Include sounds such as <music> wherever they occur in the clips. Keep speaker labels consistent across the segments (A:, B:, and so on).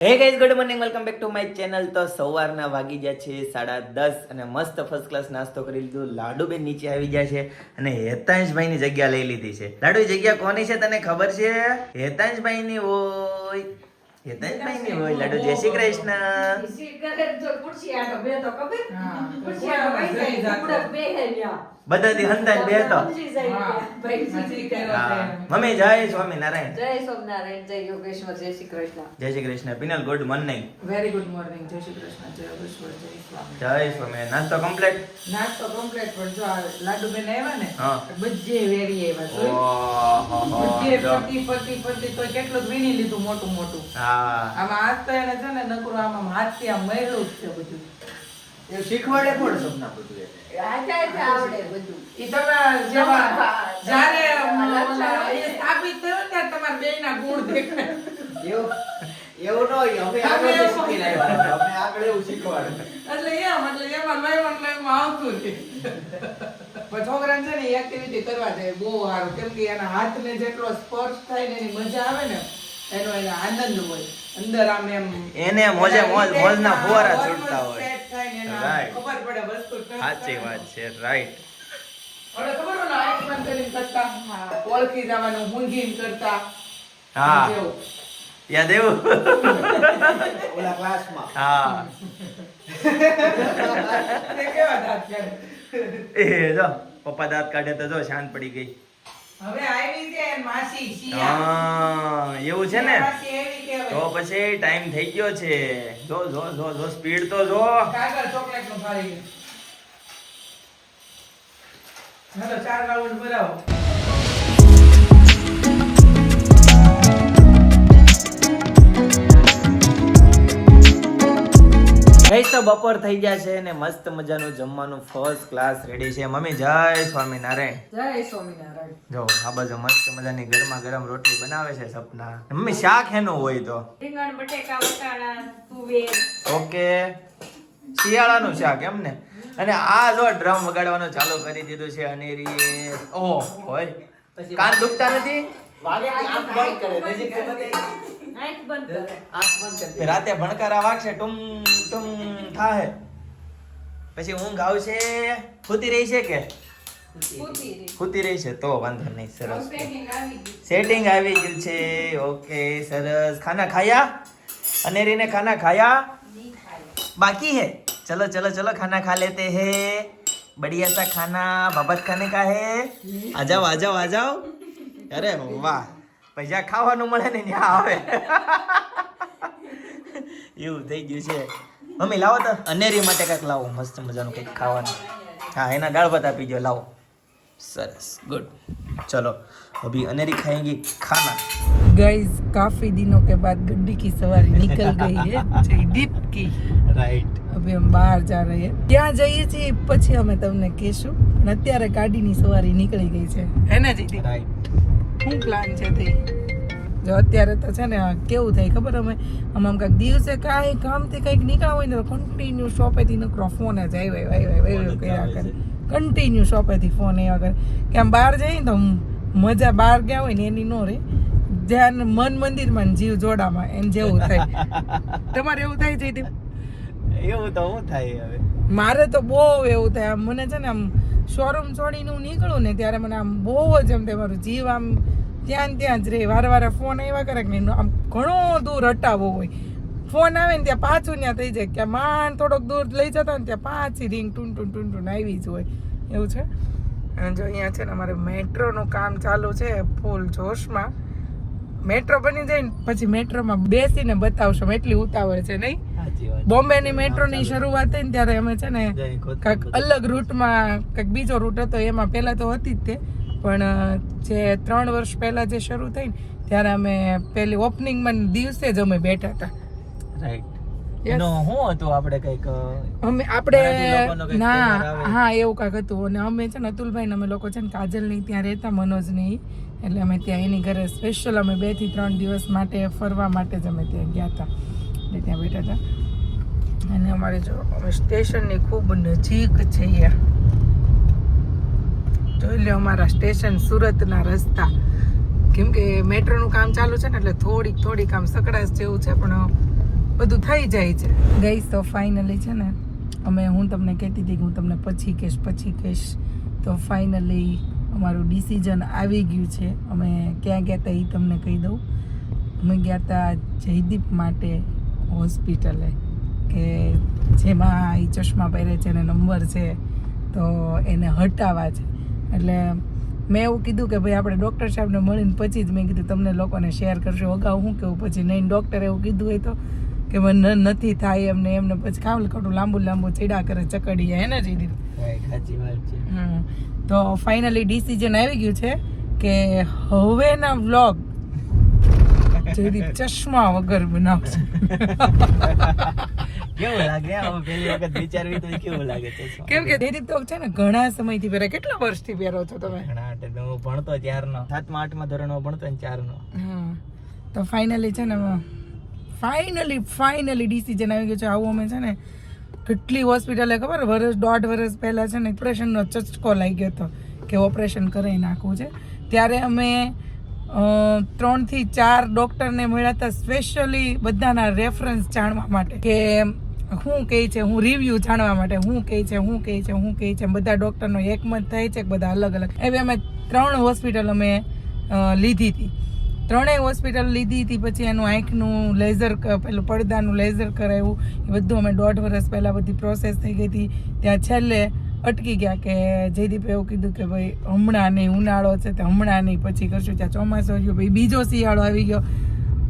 A: Hey guys good morning welcome back to my channel તો સવારના વાગી ગયા છે સાડા દસ અને મસ્ત ફર્સ્ટ ક્લાસ નાસ્તો કરી લીધું લાડુબેન નીચે આવી ગયા છે અને હેતાંશભાઈની જગ્યા લઈ લીધી છે લાડુ જગ્યા કોની છે તને ખબર છે હેતાંશભાઈની હોય હેતાંશભાઈ ની હોય લાડુ જય શ્રી કૃષ્ણ બધાથી હંતાઈ બે તો મમ્મી જય સ્વામિનારાયણ.
B: જય સ્વામિનારાયણ જય યોગેશ્વર જય શ્રી કૃષ્ણ.
A: જય Shri Krishna. Pinal good morning
C: very good morning જય શ્રી કૃષ્ણ જય યોગેશ્વર જય સ્વામી
A: જય સ્વામી નાસ્તો કમ્પ્લીટ
C: નાસ્તો કમ્પ્લીટ પણ જો લાડુ બેન આવ્યા ને. બધે વેરી આવ્યા? બધે ફરતી ફરતી ફરતી તો કેટલું વીણી લીધું મોટું મોટું.
A: હા.
C: આમાં હાથ તો એને છે ને નકરું આમાં હાથથી આમ મરેલું જ છે બધું.
A: એ શીખવાડે પણ સપના બધું એ?
B: આજે આજે આવડે બધું.
C: ઈ તમે જેવા જ્યારે એ સ્થાપિત થયું ને તમારા બેયના ગુણ દેખાય.
D: એવું એવું ન હોય અમે આગળ જ શીખીને અમે આગળ એવું શીખવાડે.
C: એટલે એમ એટલે એમાં લયમાં ને લયમાં આવતું. પણ છોકરાને છે ને એક્ટિવિટી કરવા જાય બહુ સારું. કેમ કે એના હાથને જેટલો સ્પર્શ થાય ને એની મજા આવે ને એનો એને આનંદ હોય. અંદર આમ એમ
A: એને મોજે મોજ મોજના ફુવારા છૂટતા હોય. Right.
C: ખબર પડે વસ્તુ
A: સાચી વાત છે રાઈટ
C: હવે ખબર હોય આંખ બંધ કરીને કરતા ઓળખી જવાનું મૂંઝીને કરતા.
A: હા. યાદ એવું
D: ઓલા ક્લાસમાં.
A: હા.
C: કેવા દાંત કાઢે?
A: એ જો પપ્પા દાંત કાઢે તો જો શાંત પડી ગઈ.
C: હવે આવી છે માસી શિયા.
A: એવું છે ને. તો પછી ટાઈમ થઈ ગયો છે. જો જો જો જો સ્પીડ તો જો.
C: કાગળ ચોકલેટનું ફાડી ગયું. ચાર રાઉન્ડ ભરાવો.
A: ગઈ તો બપોર થઈ ગયા છે ને મસ્ત મજાનું જમવાનું ફર્સ્ટ ક્લાસ રેડી છે. મમ્મી જય સ્વામિનારાયણ.
C: જય સ્વામિનારાયણ.
A: જો આ બાજુ મસ્ત મજાની ગરમા ગરમ રોટલી બનાવે છે સપના. મમ્મી શાક એનું હોય તો?
B: રીંગણ બટેકા વટાણા તુવેર.
A: ઓકે. શિયાળાનું શાક એમ ને? અને આ જો ડ્રમ વગાડવાનું ચાલુ કરી દીધું છે અનેરી ઓહ હોય. કાન દુખતા નથી?
D: વાગે બંધ કરે નજીક.
B: આંખ બંધ કર.
D: આંખ બંધ કર
A: રાતે ભણકારા વાગશે ટુમ ટુમ થાહે. પછી ઊંઘ આવશે ખૂતી રહી છે કે? ખૂતી રહી. છે તો વાંધો નહીં સરસ. સેટિંગ આવી ગયું છે. ઓકે સરસ. ખાના ખાયા? અનેરીને ખાના ખાયા? બાકી હે? ચલો ચલો ચલો ખાના ખા લેતે હે. બઢિયા સા ખાના બાબત ખાને કા હે. આ જાઓ આ જાઓ આ જાઓ અરે વાહ. પછી ખાવાનું મળે ને ત્યાં આવે. એવું થઈ ગયું છે. મમ્મી લાવો તો. અનેરી માટે કંઈક લાવો મસ્ત મજાનું કંઈક ખાવાનું. હા એના દાળ ભાત આપી દો લાવો. સરસ ગુડ. ચલો અભી અનેરી खाएंगे खाना
C: गाइस काफी दिनों के बाद गड्डी की सवारी निकल गई है જયદીપ કી.
A: રાઈટ
C: અભી અમે બહાર જા રહે ત્યાં જઈએ છીએ પછી અમે તમને કહેશું. અત્યારે ગાડીની સવારી નીકળી ગઈ છે. હે ને જયદીપ?
A: રાઈટ
C: શું પ્લાન છે તે? જો અત્યારે તો છે ને કેવું થાય ખબર અમે? આમ આમ કાંઈક દિવસે કાંઈ કામથી કંઈક નીકળ્યા હોય ને તો કન્ટિન્યુ શોપેથી નકરો ફોન જ આવ્યો આવ્યો આવ્યો કર્યા કરે. કન્ટિન્યુ શોપેથી ફોન આવ્યા કરે. કે આમ બહાર જઈએ તો મજા બહાર ગયા હોય ને એની નો રે. ધ્યાન મન મંદિરમાં જીવ જોડામાં એમ જેવું થાય. <laughs> તમારે એવું થાય જયદીપ
A: એવું તો હું થાય હવે?
C: મારે તો બહુ એવું થાય. આમ મને છે ને આમ શોરૂમ છોડીને હું નીકળું ને ત્યારે મને આમ બહુ જ એમ તે મારું જીવ આમ ત્યાં ત્યાં જ રહે. વારે વારે ફોન આવ્યા કરે કે આમ ઘણો દૂર હટાવવો હોય. ફોન આવે ને ત્યાં પાછું ત્યાં થઈ જાય. કે માંડ થોડોક દૂર લઈ જતા ને ત્યાં પાછી રિંગ ટૂન ટૂન ટૂન ટૂન આવી જ હોય. એવું છે? જો અહીંયા છે ને અમારે મેટ્રોનું કામ ચાલુ છે ફૂલ જોશમાં. મેટ્રો બની જાય ને પછી મેટ્રોમાં બેસીને બતાવશો એટલી ઉતાવળ છે નહીં?
A: સાચી ની
C: મેટ્રો ની શરૂઆત થઈ ને ત્યારે અમે છે ને કંઈક અલગ રૂટમાં કાંઈક બીજો રૂટ હતો એમાં પહેલા તો હતી જ તે. પણ જે ત્રણ વર્ષ પહેલા જે શરૂ થઈ ને ત્યારે અમે પેલી ઓપનિંગમાં દિવસે જ અમે બેઠા હતા.
A: રાઈટ એનો હું હતું આપણે કંઈક
C: અમે આપણે ના હા એવું કાંઈક હતું. અને અમે છે ને અતુલભાઈ ને અમે લોકો છે ને કાજલની ત્યાં રહેતા મનોજની એટલે અમે ત્યાં એની ઘરે સ્પેશિયલ અમે બેથી ત્રણ દિવસ માટે ફરવા માટે જ અમે ત્યાં ગયા હતા. એટલે ત્યાં બેઠા હતા. અને અમારે જો, અમે સ્ટેશનની ખૂબ નજીક છીએ. જોઈ લો અમારા સ્ટેશન સુરતના રસ્તા. કેમ કે મેટ્રોનું કામ ચાલુ છે ને, એટલે થોડીક થોડીક આમ સકડાશ જેવું છે, પણ બધું થઈ જાય છે. ગઈશ તો ફાઇનલી છે ને, અમે, હું તમને કહેતી હતી કે હું તમને પછી કહીશ પછી કહીશ. તો ફાઇનલી અમારું ડિસિઝન આવી ગયું છે. અમે ક્યાં ગયા હતા એ તમને કહી દઉં. અમે ગયા હતા જયદીપ માટે હોસ્પિટલે કે જેમાં એ ચશ્મા પહેરે છે એને નંબર છે તો એને હટાવવા છે. એટલે મેં એવું કીધું કે ભાઈ આપણે ડૉક્ટર સાહેબને મળીને પછી જ મેં કીધું તમને લોકોને શેર કરશો અગાઉ હું કેવું પછી નહીં ડૉક્ટરે એવું કીધું હોય તો કે મને નથી થાય એમને એમને પછી ખાવ ખોટું લાંબુ લાંબુ ચીડા કરે ચકડી જાય એને જ દીધું
A: સાચી વાત છે.
C: તો ફાઇનલી ડિસિઝન આવી ગયું છે કે હવેના વ્લોગ જયદીપ ચશ્મા વગર બનાવશે.
A: કેવું લાગે? હવે પહેલી વખત વિચારવી તો કેવું લાગે છે
C: કેમ કે જયદીપ તો છે ને ઘણા સમયથી પહેરે કેટલા વર્ષથી પહેરો છો તમે?
A: ઘણા એટલે હું ભણતો ત્યારનો. સાતમા આઠમા ધોરણમાં ભણતો ને ચારનો
C: હા. તો ફાઇનલી છે ને ફાઇનલી ફાઇનલી ડિસિઝન આવી ગયું છે. આવું અમે છે ને કેટલી હોસ્પિટલે ખબર? વર્ષ દોઢ વર્ષ પહેલાં છે ને ઓપરેશનનો ચચકો લાગી ગયો હતો કે ઓપરેશન કરી નાખવું છે. ત્યારે અમે ત્રણથી ચાર ડૉક્ટરને મળ્યા હતા સ્પેશિયલી બધાના રેફરન્સ જાણવા માટે કે હું કહે છે, હું રિવ્યૂ જાણવા માટે, હું કહે છે શું કહે છે, હું કહે છે. બધા ડૉક્ટરનો એકમત થાય છે બધા અલગ અલગ. એવી અમે ત્રણ હોસ્પિટલ અમે લીધી હતી. ત્રણેય હોસ્પિટલ લીધી હતી, પછી એનું આંખનું લેઝર પેલું પડદાનું લેઝર કરાવ્યું એ બધું અમે દોઢ વર્ષ પહેલાં બધી પ્રોસેસ થઈ ગઈ હતી. ત્યાં છેલ્લે અટકી ગયા કે જયદીપે એવું કીધું કે ભાઈ હમણાં નહીં, ઉનાળો છે તે હમણાં નહીં, પછી કરશું. ત્યાં ચોમાસું આવ્યું ભાઈ બીજો શિયાળો આવી ગયો.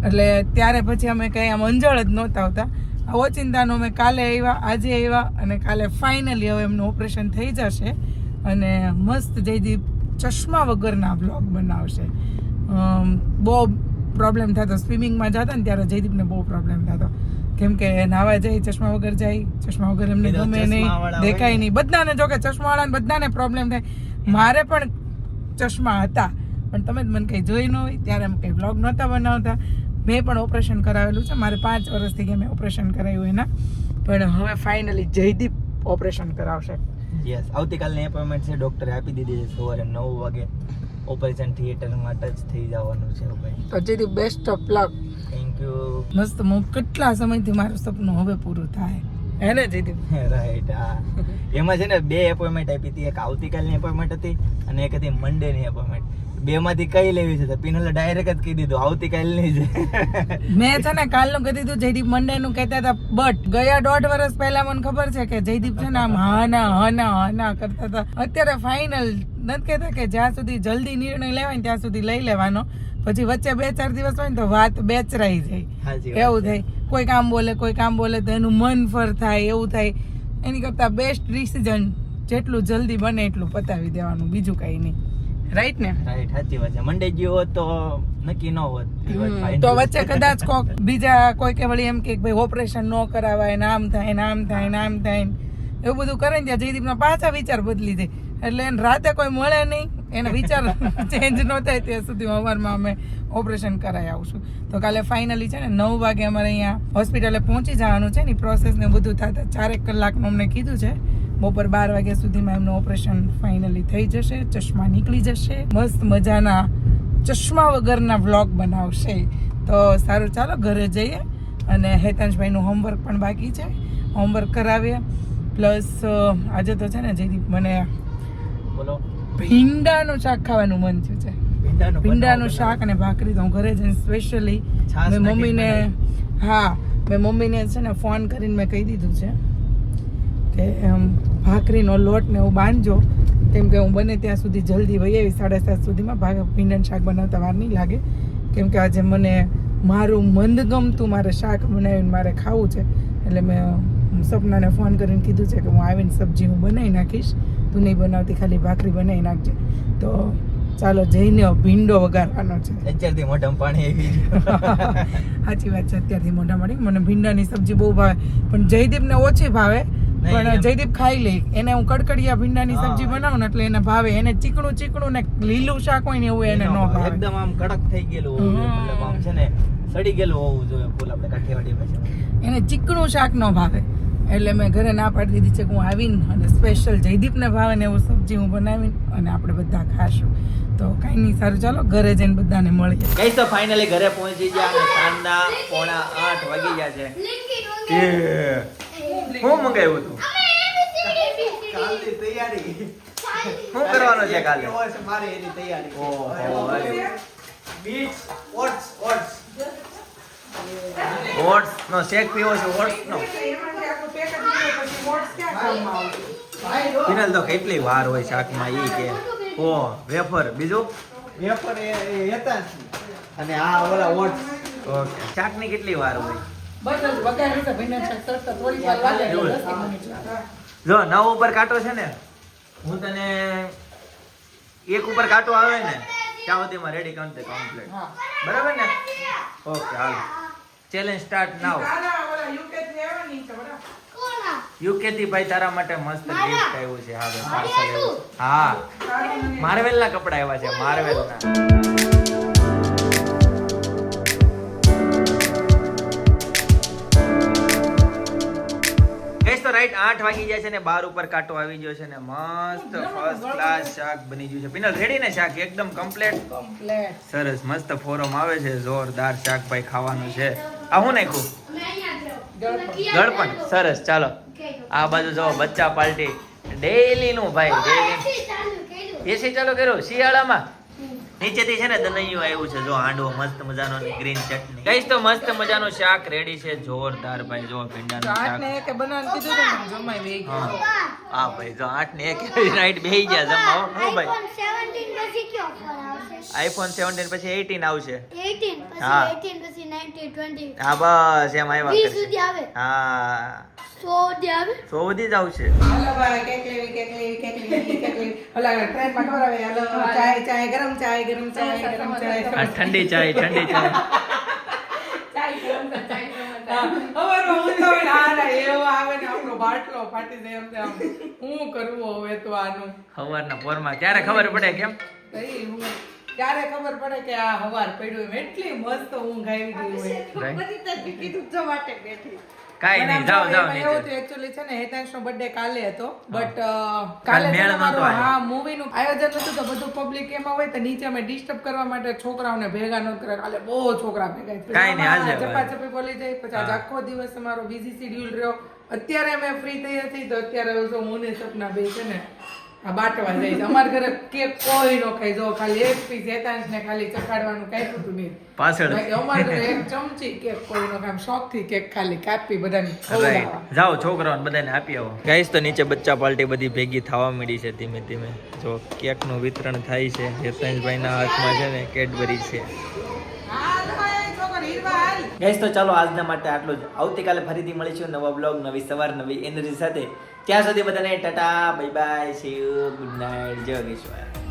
C: એટલે ત્યારે પછી અમે કંઈ આમ અંજળ જ નહોતા આવતા. આ ઓચિંતાનો અમે કાલે આવ્યા, આજે આવ્યા અને કાલે ફાઇનલી હવે એમનું ઓપરેશન થઈ જશે અને મસ્ત જયદીપ ચશ્મા વગરના બ્લોગ બનાવશે. બહુ પ્રોબ્લેમ થતો. સ્વિમિંગમાં જતા ને ત્યારે જયદીપને બહુ પ્રોબ્લેમ થતો. કેમ કે નાવા જાય ચશ્મા વગર જાય ચશ્મા વગર એમને ગમે નહીં દેખાય નહીં. બધાને જોકે ચશ્માવાળાને બધાને પ્રોબ્લેમ થાય. મારે પણ ચશ્મા હતા. પણ તમે જ મને કંઈ જોઈ ન હોય ત્યારે એમ કંઈ બ્લોગ નહોતા બનાવતા. મેં પણ ઓપરેશન કરાવેલું છે. મારે પાંચ વર્ષથી કે મેં ઓપરેશન કરાવ્યું એના. પણ હવે ફાઇનલી જયદીપ ઓપરેશન કરાવશે.
A: યસ આવતીકાલની એપોઇન્ટમેન્ટ છે. ડોક્ટરે આપી દીધી છે. સવારે નવ વાગે ઓપરેશન થિયેટરમાં ટચ થઈ જવાનું છે ભાઈ.
C: તો Jaydeep best of luck
A: thank
C: મસ્ત હું કેટલા સમયથી મારું સપનું હવે પૂરું થાય. એને ને
A: રાઈટ <laughs> હા. એમાં છે ને બે એપોઇન્ટમેન્ટ આપી હતી. એક આવતીકાલની એપોઇન્ટમેન્ટ હતી અને એક હતી મંડેની એપોઇન્ટમેન્ટ બે માંથી કઈ લેવી છે તો પિનલે ડાયરેક્ટ જ કહી દીધું આવતીકાલની જ. <laughs>
C: મેં છે ને કાલનું કહી દીધું જયદીપ મંડે નું કહેતા હતા બટ ગયા દોઢ વર્ષ પહેલા મને ખબર છે કે જયદીપ છે ને આમ હાના હા ના કરતા હતા. અત્યારે ફાઇનલ નથી કહેતા કે જ્યાં સુધી જલ્દી નિર્ણય લેવાય ત્યાં સુધી લઈ લેવાનો. પછી વચ્ચે બે ચાર દિવસ હોય ને તો વાત બેચરાઈ જાય. એવું થાય. કોઈ કામ બોલે કોઈ કામ બોલે તો એનું મન ફર થાય એવું થાય. એની કરતાં બેસ્ટ ડિસિઝન જેટલું જલ્દી બને એટલું પતાવી દેવાનું બીજું કંઈ નહીં. રાઈટ ને?
A: રાઈટ સાચી વાત છે. મંડે ગયો હોત તો નક્કી ન હોત.
C: તો વચ્ચે કદાચ કોક બીજા કોઈ કે વળી એમ કે ભાઈ ઓપરેશન ન કરાવાય ને આમ થાય ને આમ થાય ને આમ થાય એવું બધું કરે ને ત્યાં જયદીપના પાછા વિચાર બદલી જાય એટલે એને રાતે કોઈ મળે નહીં એના વિચાર ચેન્જ ન થાય ત્યાં સુધી સવારમાં અમે ઓપરેશન કરાવી આવશું તો કાલે ફાઇનલી છે ને નવ વાગે અમારે અહીંયા હોસ્પિટલે પહોંચી જવાનું છે ને પ્રોસેસ ને બધું થતા ચારેક કલાકનું અમને કીધું છે. બપોર બાર વાગ્યા સુધીમાં એમનું ઓપરેશન ફાઇનલી થઈ જશે, ચશ્મા નીકળી જશે. મસ્ત મજાના ચશ્મા વગરના વ્લોગ બનાવશે. તો સારું, ચાલો ઘરે જઈએ અને હેતાંશભાઈનું હોમવર્ક પણ બાકી છે. હોમવર્ક કરાવીએ. પ્લસ આજે તો છે ને જયદીપ, મને
A: બોલો.
C: ભીંડાનું શાક ખાવાનું મન થયું છે.
A: ભીંડાનું
C: શાક અને ભાખરી તો હું ઘરે જઈને સ્પેશિયલી મેં મમ્મીને હા મેં મમ્મીને છે ને ફોન કરીને મેં કહી દીધું છે કે ભાખરીનો લોટ ને એવું બાંધજો. કેમ કે હું બને ત્યાં સુધી જલ્દી વહી આવી સાડા સાત સુધીમાં ભાગ ભીંડાનું શાક બનાવતા વાર નહીં લાગે. કેમ કે આજે મને મારું મંદગમતું મારે શાક બનાવીને મારે ખાવું છે. એટલે મેં સપનાને ફોન કરીને કીધું છે કે હું આવીને સબ્જી હું બનાવી નાખીશ. તું નહીં બનાવતી ખાલી ભાખરી બનાવી નાખજે. તો ચાલો જઈને ભીંડો વગાડવાનો છે.
A: અત્યારથી મોઢામાં પાણી આવી <laughs>
C: સાચી વાત છે અત્યારથી મોઢા મળી મને ભીંડાની સબ્જી બહુ ભાવે. પણ જયદીપને ઓછી ભાવે. પણ જયદીપ ખાઈ લે. એને હું કડકડિયા ભીંડાની સબ્જી બનાવું એટલે એને ભાવે. એને ચીકણું ચીકણું ને લીલું શાક હોય ને એવું એને ન ભાવે.
A: એકદમ આમ કડક થઈ ગયેલું મતલબ આમ છે ને સડી ગયેલું હોવું જોઈએ. ફૂલ આપણે કાઠિયાવાડી ભાષામાં.
C: એને ચીકણું શાક ન ભાવે. એટલે મેં ઘરે ના પાડી દીધી છે કે હું આવીને અને સ્પેશિયલ જયદીપને ભાવે ને એવું સબ્જી હું બનાવીને અને આપણે બધા ખાશું. તો કાંઈ નહીં સારું ચાલો ઘરે જઈને બધાને મળીએ.
A: કઈ તો ફાઇનલી ઘરે પહોંચી ગયા અને સાંજના પોણા આઠ વાગી ગયા છે. હું મંગાવ્યું હતું?
D: કાલની તૈયારી.
A: શું કરવાનું છે કાલે?
D: મારે એની તૈયારી.
A: ઓહો,
D: બીચ ઓટ્સ ઓટ્સ
A: ઓટ્સ નો શેક પીવો છે ઓટ્સ નો?
D: ભાઈ
A: તો કેટલી વાર હોય શાકમાં ઈ કે. ઓ વેફર બીજું?
D: વેફર એ એ હતા અને આ ઓલા ઓટ.
A: ઓકે શાકની કેટલી વાર હોય.
C: જો
A: નવ ઉપર કાંટો છે ને હું તને એક ઉપર કાંટો આવે ને ત્યાં સુધીમાં રેડી કરતે કમ્પ્લીટ બરાબર ને? ઓકે હાલ. ચેલેન્જ સ્ટાર્ટ નાવ
C: દાદા, ઓલા UK થી આવ્યા ને ઈ તો બરાબર.
A: યુકે ભાઈ તારા માટે મસ્ત ગિફ્ટ આવ્યું છે. હા ભાઈ પાર્સલ આવ્યું હા. માર્વેલ ના કપડા આવ્યા છે માર્વેલ ના ગઈશ તો રાઈટ આઠ વાગી જાય છે ને બાર ઉપર કાંટો આવી ગયો છે ને મસ્ત ફર્સ્ટ ક્લાસ શાક બની ગયું છે. પિનલ રેડી ને શાક? એકદમ કમ્પ્લેટ
C: કમ્પ્લેટ
A: સરસ મસ્ત ફોરમ આવે છે. જોરદાર શાક ભાઈ ખાવાનું છે. આ હું નાખ્યું? ગળપણ સરસ ચાલો. આ બાજુ જો બચ્ચા પાર્ટી ડેઈલી નું ભાઈ ડેઈલી. એસી ચાલુ કર્યું. શિયાળામાં? નીચેથી છે ને દનૈયું આવ્યું છે જો હાંડવો મસ્ત મજાનો ગ્રીન ચટણી કઈશ તો મસ્ત મજાનો શાક રેડી છે જોરદાર ભાઈ જો ભીંડાનું
C: શાક. ને એક એકે કીધું તો જમાઈ વહી ગયો.
A: હા. ભાઈ જો 8 ને એક રાઈટ બેહી ગયા જમવા. હો. ભાઈ.
E: આઈફોન 17 પછી કયો ફોન આવશે?
A: આઈફોન સેવન્ટીન પછી એટીન આવશે.
E: 18 પછી
A: હા.
E: 18 પછી 19 20
A: હા બસ એમ આવ્યા
E: 20 સુધી આવે.
A: હા.
E: 100 સુધી આવે?
A: સો બધી જ આવશે.
C: હાલો ભાઈ, ખબર આવે, હાલો, ચાય, ગરમ ચાય, ગરમ ચાય, ગરમ ચાય.
A: ઠંડી ચાય ઠંડી ચાય
C: હા, અમારો હું તો ના, ના, એવો આવે ને આપણો બાટલો ફાટી જાય એમ તો હું કરવું હવે તો આનું?
A: સવારના પોરમાં ક્યારે ખબર પડે કેમ?
C: હું ક્યારે ખબર પડે કે આ હવાર પડ્યું એમ? એટલી મસ્ત ઊંઘ આવી ગઈ હોય.
B: બધી તરફી કીધું જો માટે બેઠી.
A: કાંઈ નહીં
C: એવું છે ને હેતાંશનો birthday કાલે હતો. બટ
A: કાલે
C: છે
A: મેળ
C: ને
A: નહોતો
C: મારું
A: આવ્યો.
C: હા મૂવી નું આયોજન હતું તો બધું પબ્લિક એમાં હોય તો નીચે અમે ડિસ્ટર્બ કરવા માટે છોકરાઓને ભેગા ન કરે. કાલે બહુ છોકરા ભેગા ચપા
A: કાંઈ નહીં, આજે
C: ચપાચપી બોલી જાય. પછી આજ આખો દિવસ અમારો બિઝી શેડ્યુલ રહ્યો. અત્યારે અમે ફ્રી થઈ હતી તો અત્યારે હું ને સપના બે છે ને. આ બાટવા જાય છે. અમારા ઘરે કેક કોઈ નો ખાઈ જો ખાલી એક પીસ એતાંશ ને ખાલી ચખાડવાનું કાપ્યું હતું નહીં.
A: પાછળ.
C: અમારા ઘરે એક ચમચી કેક કોઈ નો ખામ શોખથી કેક ખાલી કાપી બધાને
A: જાઓ છોકરાઓને બધાને આપી આવો. ગાઈસ તો નીચે બચ્ચા પાર્ટી બધી ભેગી થવા મળી છે ધીમે ધીમે. જો કેકનું વિતરણ થાય છે. હેતાંશભાઈના હાથમાં છે ને કેડબરી છે. ગાઈસ તો ચાલો આજના માટે આટલું જ. આવતીકાલે ફરીથી મળીશું નવા બ્લોગ નવી સવાર, નવી એનર્જી સાથે. ત્યાં સુધી બધાને Tata bye bye you good night જય યોગેશ્વર